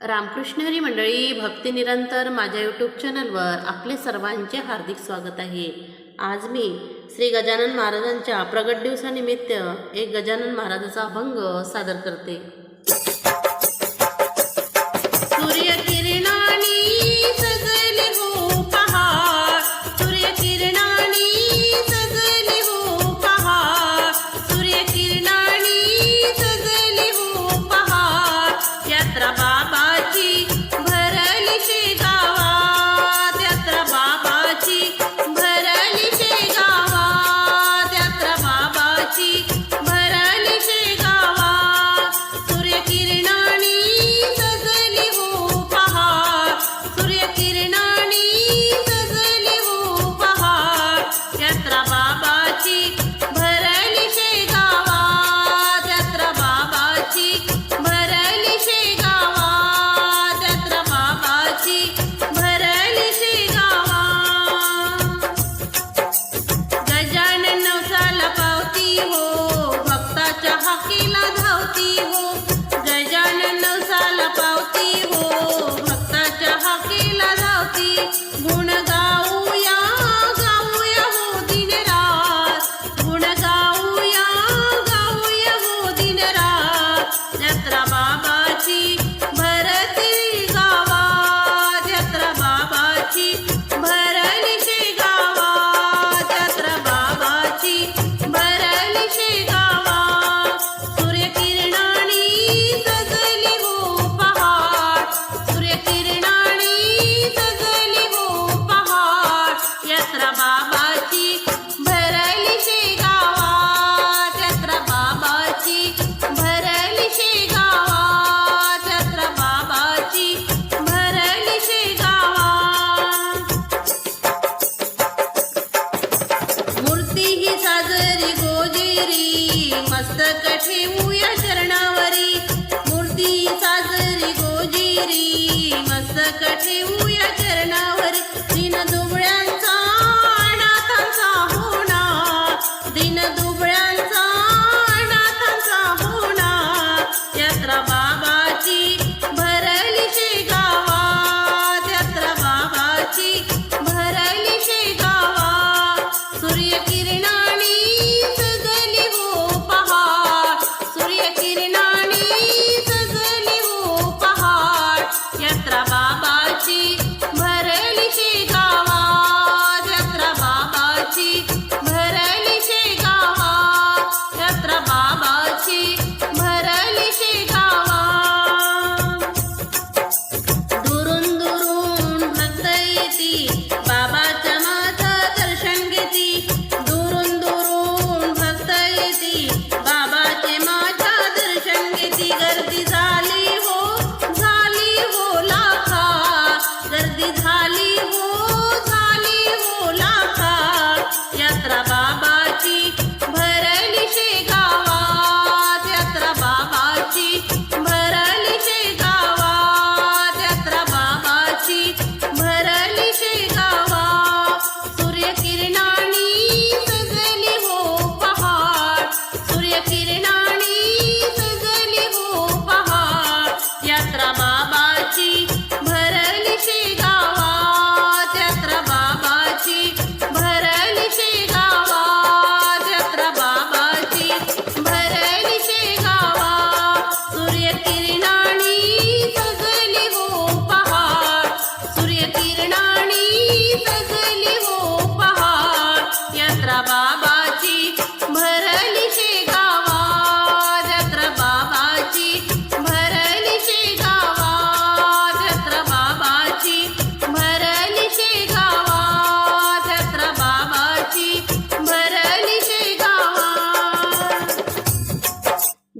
रामकृष्ण हरी मंडळी भक्ती निरंतर माझ्या यूट्यूब चॅनलवर आपले सर्वांचे हार्दिक स्वागत आहे. आज मी श्री गजानन महाराजांच्या प्रगट दिवसानिमित्त एक गजानन महाराजाचा अभंग सादर करते. নীলা ही साजरी गोजिरी मस्तक ठेवूया शरणा